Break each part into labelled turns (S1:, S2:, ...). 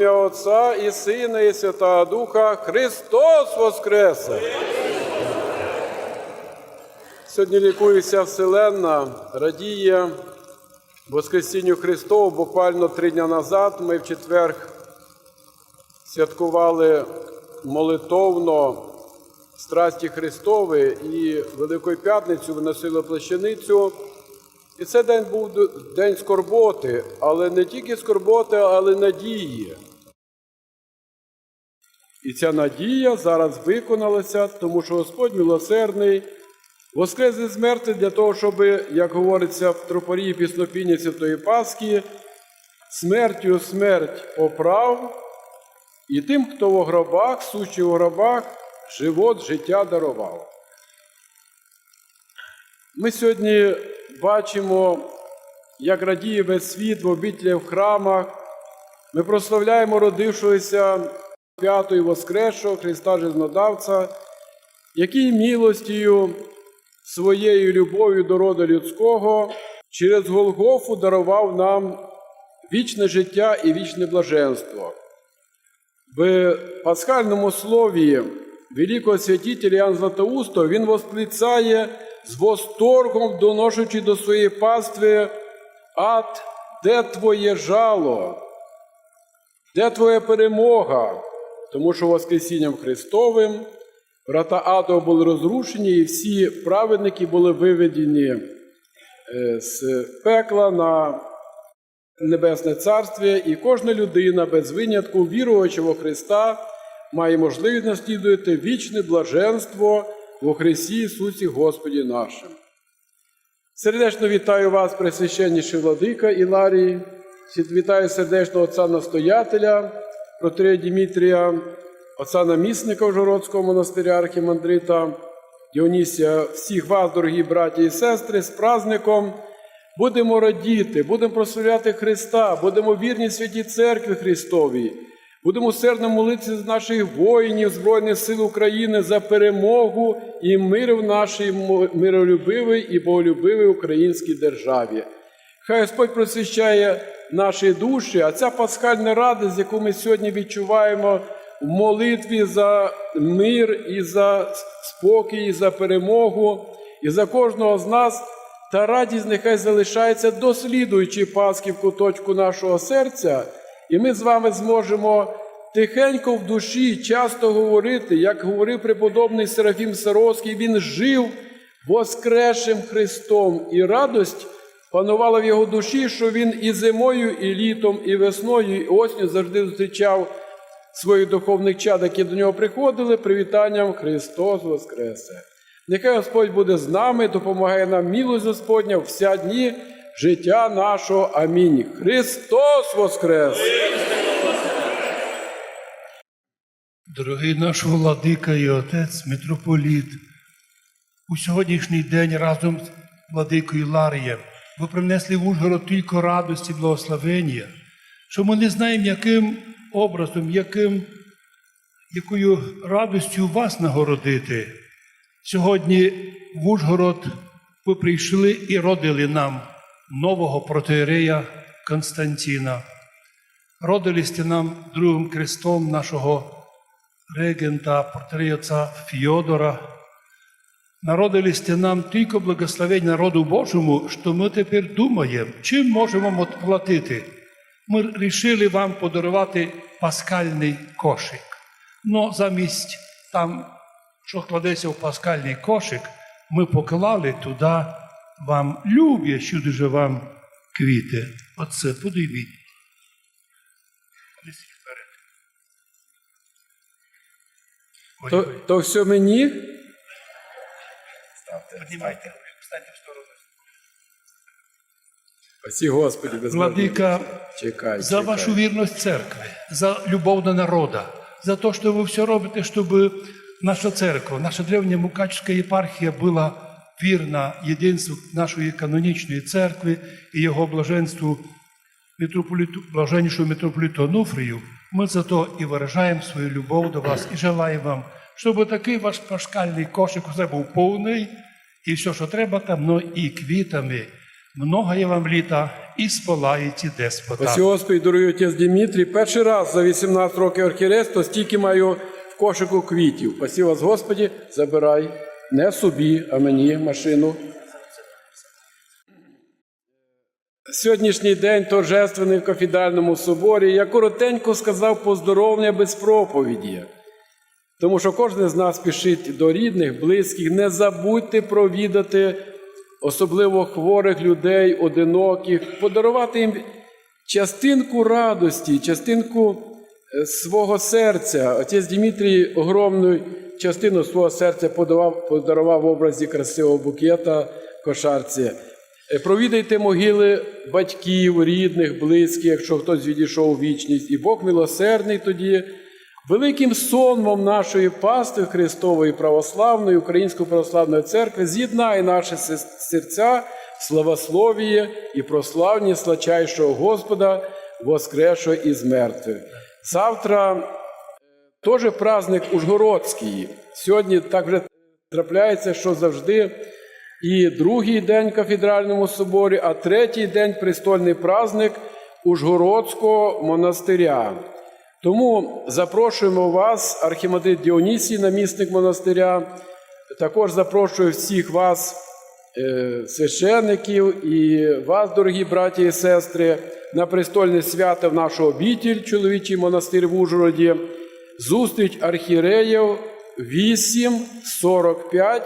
S1: Ім'я Отця і Сина, і Святого Духа Христос Воскресе! Сьогодні лікується Вселенна, радіє Воскресінню Христову. Буквально три дні назад ми в четвер святкували молитовно страсті Христові і Великою П'ятницю виносили плащаницю. І це день був день скорботи, але не тільки скорботи, але надії. І ця надія зараз виконалася, тому що Господь милосердний, воскрес із мертвих для того, щоб, як говориться в тропарії піснопіння Святої Пасхи, смертю смерть оправ, і тим, хто в гробах, сучі в гробах, живот, життя дарував. Ми сьогодні бачимо, як радіє весь світ в обітлі в храмах. Ми прославляємо родившогося п'ятої Воскресшого Христа Жизнодавця, який милостію своєю любов'ю до роду людського через Голгофу дарував нам вічне життя і вічне блаженство. В пасхальному слові великого святителя Іоанна Златоуста він восклицає з восторгом, доношуючи до своєї пастви, ад, де твоє жало, де твоя перемога? Тому що Воскресінням Христовим врата Аду були розрушені, і всі праведники були виведені е, з пекла на Небесне Царство, і кожна людина без винятку, віруючого Христа, має можливість наслідувати вічне блаженство во Христі Ісусі Господі нашим. Сердечно вітаю вас, Пресвященніший владика Іларій, вітаю сердечно отця настоятеля, протерея Дімітрія, отця намісника Ужгородського монастиря архімандрита, Діонісія, всіх вас, дорогі браті і сестри, з праздником. Будемо радіти, будемо прославляти Христа, будемо вірні святій Церкві Христовій, будемо усердно молитися з наших воїнів Збройних сил України за перемогу і мир в нашій миролюбивій і боголюбивій українській державі. Хай Господь просвіщає наші душі, а ця пасхальна радість, яку ми сьогодні відчуваємо в молитві за мир і за спокій, і за перемогу, і за кожного з нас. Та радість нехай залишається дослідуючи Пасхи в куточку нашого серця, і ми з вами зможемо тихенько в душі часто говорити, як говорив преподобний Серафім Саровський, він жив воскресшим Христом, і радость панувала в його душі, що він і зимою, і літом, і весною, і осінню завжди зустрічав своїх духовних чад, які до нього приходили, привітанням Христос Воскресе! Нехай Господь буде з нами, допомагає нам милость Господня вся дні життя нашого. Амінь. Христос Воскрес!
S2: Дорогий наш владика і отець, митрополіт, у сьогоднішній день разом з владикою Ларієм ви принесли в Ужгород тільки радості, благословення, що ми не знаємо, яким образом, яким, якою радостю вас нагородити. Сьогодні в Ужгород ви прийшли і родили нам нового протеєрея Константина. Родили нам другим крестом нашого регента, протерея отца Фьодора. Народили нам тільки благословень народу Божому, що ми тепер думаємо, чим можемо відплатити. Ми вирішили вам подарувати паскальний кошик. Но замість там що кладеться в паскальний кошик, ми поклали туди вам люблячі дуже вам квіти. Оце подивіть.
S1: То, то все мені?
S2: Піднімайте, встаньте в сторону.
S1: Спасі Господі, без
S2: Владика,
S1: Чекай,
S2: за
S1: чекай.
S2: вашу вірність церкви, за любов до народа, за то, что вы все робите, чтобы наша церковь, наша древняя Мукачевская епархия была вірна єдинству нашої канонічної церкви і його блаженству митрополіту, блаженнішого митрополіту Онуфрію, ми за то і виражаємо свою любов до вас і желаємо вам, щоб такий ваш пашкальний кошик усе був повний, і все, що треба там, ну і квітами. Много я вам літа і спалаєте деспота.
S1: Спасибо, Господи, дорогий отець Дмитрій. Перший раз за 18 років архієрейства стільки маю в кошику квітів. Спасибо вас, Господі, забирай. Не собі, а мені машину. Сьогоднішній день торжественний в кафедральному соборі. Я коротенько сказав поздоровлення без проповіді. Тому що кожен з нас спішить до рідних, близьких. Не забудьте провідати особливо хворих людей, одиноких, подарувати їм частинку радості, частинку е, свого серця. Отець Дмитрій огромну частину свого серця подавав, подарував в образі красивого букета кошарці. Е, Провідайте могили батьків, рідних, близьких, якщо хтось відійшов у вічність, і Бог милосердний тоді. Великим сонмом нашої пасти Христової православної Української православної церкви з'єднає наші серця славословіє і прославні слачайшого Господа, воскресшого із мертвих. Завтра е, теж праздник Ужгородський. Сьогодні так вже трапляється, що завжди і другий день в кафедральному соборі, а третій день престольний праздник Ужгородського монастиря. Тому запрошуємо вас, архімандрит Діонісій, намісник монастиря. Також запрошую всіх вас, е, священників, і вас, дорогі браті і сестри, на престольне свято в нашу обітіль, чоловічий монастир в Ужгороді. Зустріч архієреїв 8.45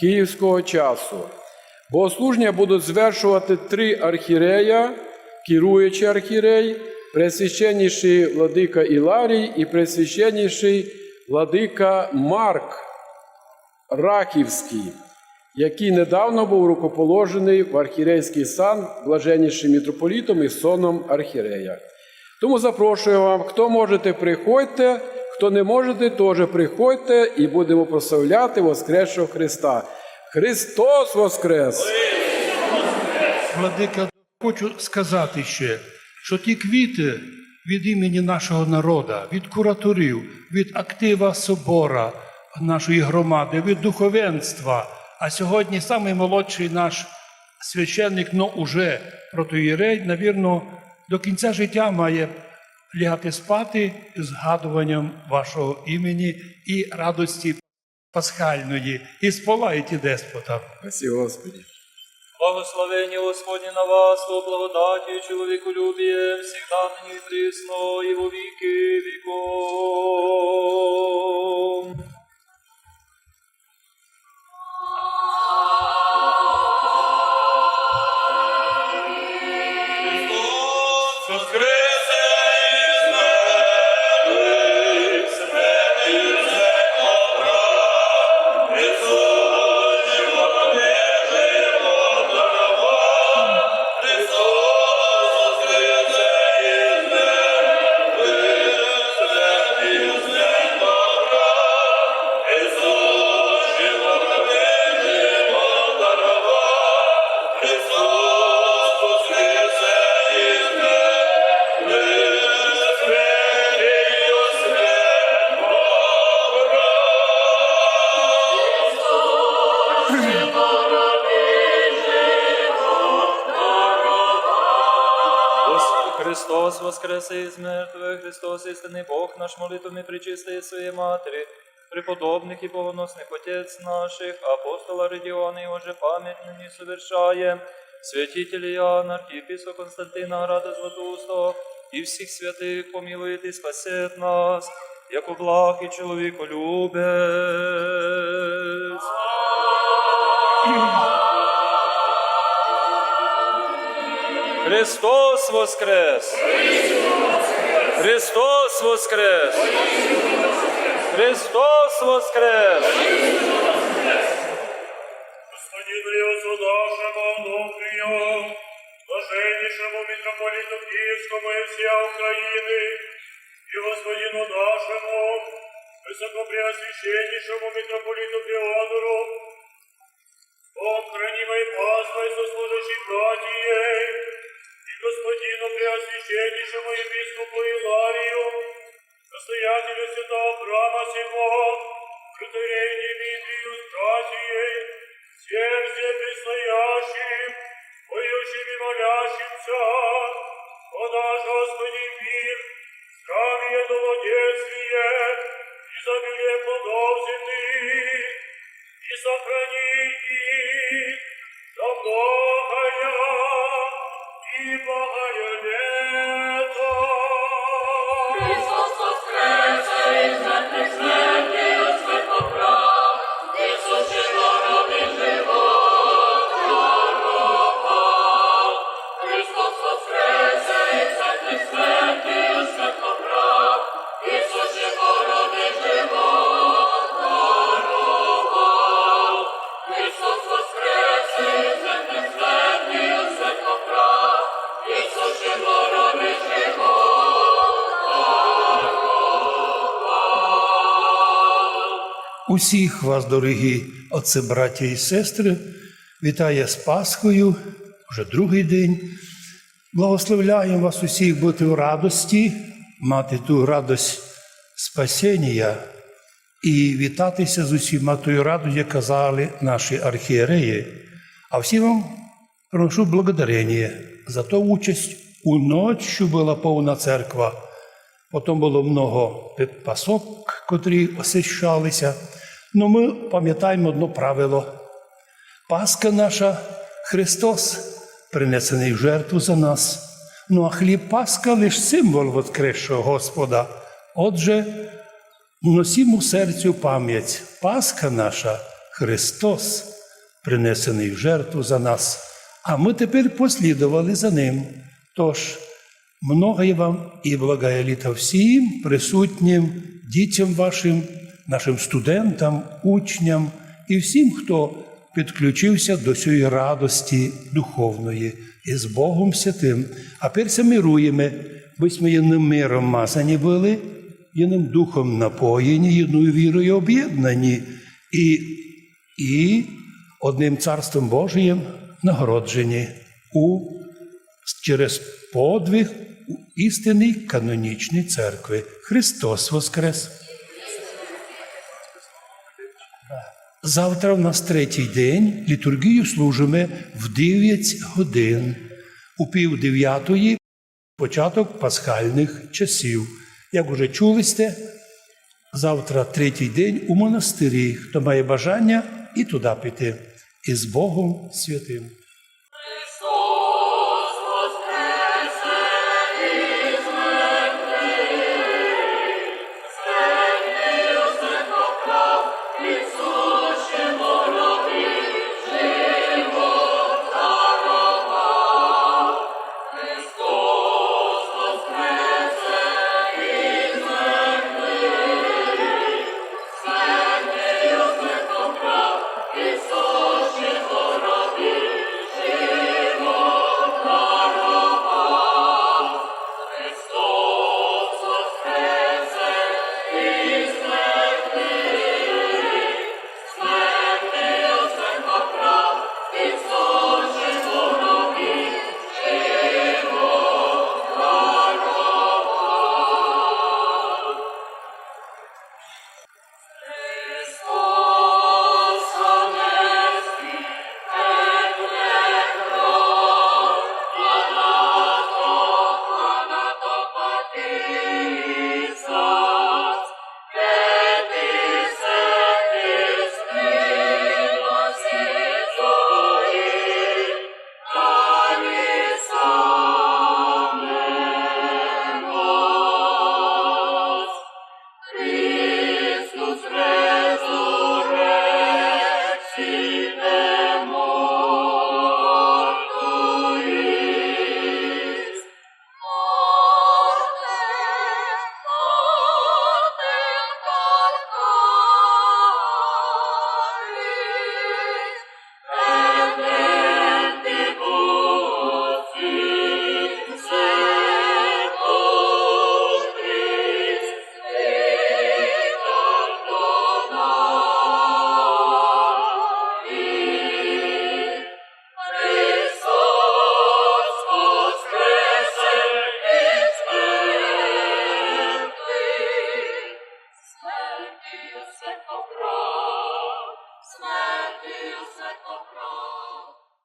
S1: київського часу. Богослуження будуть звершувати три архірея, керуючий архірей, пресвященніший владика Іларій і пресвященніший владика Марк Раківський, який недавно був рукоположений в архірейський сан блаженнішим митрополітом і соном архірея. Тому запрошую вам, хто можете, приходьте, хто не можете, теж приходьте і будемо прославляти Воскресшого Христа. Христос Воскрес!
S2: Владика, хочу сказати ще, що ті квіти від імені нашого народу, від кураторів, від актива собора нашої громади, від духовенства. А сьогодні самий молодший наш священник, ну уже протоїрей, навірно, до кінця життя має лягати спати з згадуванням вашого імені і радості пасхальної, і сполаєте деспота.
S1: Спасибо, Господи!
S3: Благословение Господні на вас, о благодаті чоловіку любіє, всіх нині присно, і во віки веков. Христос воскресе из мертвых, Христос истинный Бог наш, молитвами причистые своей Матери, преподобных и богоносных Отец наших, апостола Родиона и уже память ныне совершаем, святителя Иоанна, архиепископа Константина, Рада Златоустого, и всех святых помилует и спасет нас, яко благ и человеколюбец. Христос воскрес! Христос воскрес! Христос воскрес!
S4: Господину Иисусу нашему внутреннему, блаженнейшему митрополиту Киевскому и всея Украины, и Господину нашему, высокопреосвященнейшему митрополиту Феодору, и сохрани
S2: Усіх вас, дорогі отці, браття і сестри, вітає з Пасхою, вже другий день. Благословляємо вас усіх бути в радості, мати ту радость спасіння і вітатися з усіма тою радостю, як казали наші архієреї. А всім вам прошу благодарення за ту участь у що була повна церква. Потім було много пасок, котрі освящалися. Ну ми пам'ятаємо одне правило. Пасха наша Христос, принесений в жертву за нас. Ну а хліб Пасха лише символ воскресшого Господа. Отже, носімо серцю пам'ять. Пасха наша Христос, принесений в жертву за нас. А ми тепер послідували за Ним. Тож, Многое вам і благая літа всім присутнім, дітям вашим, нашим студентам, учням і всім, хто підключився до цієї радості духовної і з Богом Святим. А перся мируємо, бо ми єдним миром мазані були, єдним духом напоєні, єдною вірою об'єднані і, і одним царством Божиєм нагороджені у через подвиг у істинній канонічній церкви. Христос Воскрес! Завтра в нас третій день. Літургію служимо в 9 годин. У пів дев'ятої початок пасхальних часів. Як уже чули сте, завтра третій день у монастирі. Хто має бажання і туди піти. І з Богом святим.